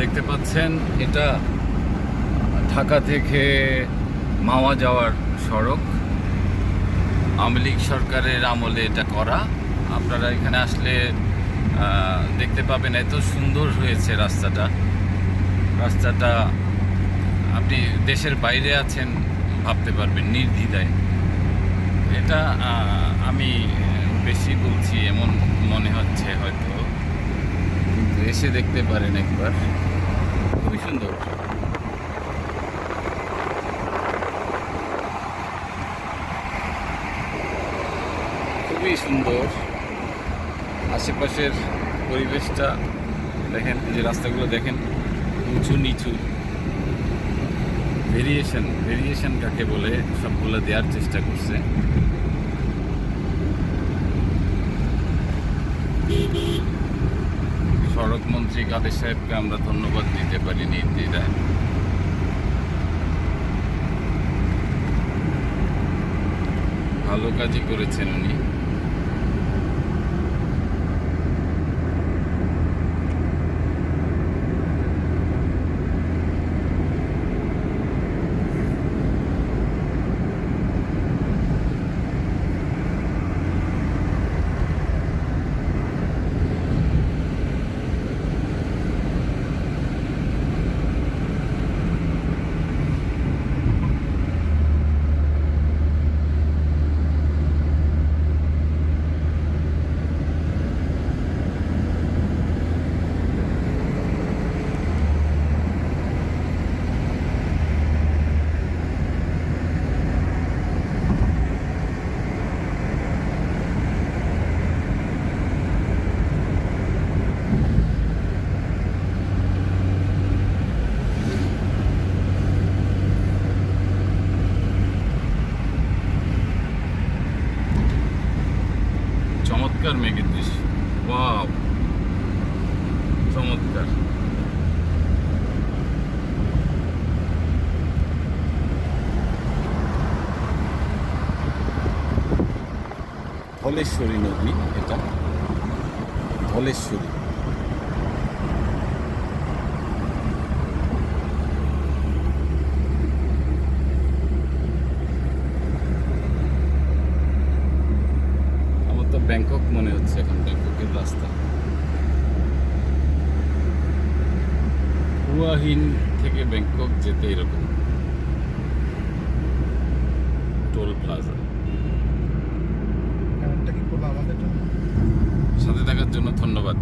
দেখতে পাচ্ছেন, এটা ঢাকা থেকে মাওয়া যাওয়ার সড়ক। আওয়ামী লীগ সরকারের আমলে এটা করা। আপনারা এখানে আসলে দেখতে পাবেন এত সুন্দর হয়েছে রাস্তাটা। রাস্তাটা আপনি দেশের বাইরে আছেন, ভাবতে পারবেন নির্দ্বিধায়। এটা আমি বেশি বলছি, এমন মনে হচ্ছে হয়তো। এসে দেখতে পারেন একবার। খুবই সুন্দর। খুবই সুন্দর। আশেপাশের পরিবেশটা দেখেন যে রাস্তাগুলো দেখেন, উঁচু নিচু। ভেরিয়েশন ভেরিয়েশন কাকে বলে, সবগুলো দেওয়ার চেষ্টা করছে সড়ক মন্ত্রী কাদের সাহেবকে আমরা ধন্যবাদ দিতে পারি নির্দ্বিধায় ভালো কাজই করেছেন উনি। ওয়াও চমৎকার ধলেশ্বরী নদী এটা? ধলেশ্বরী। আমার তো ব্যাংকক মনে হচ্ছে এখন ব্যাংককের রাস্তা হুয়াহিন থেকে ব্যাংকক যেতে এরকম টোল প্লাজা সাথে থাকার জন্য ধন্যবাদ।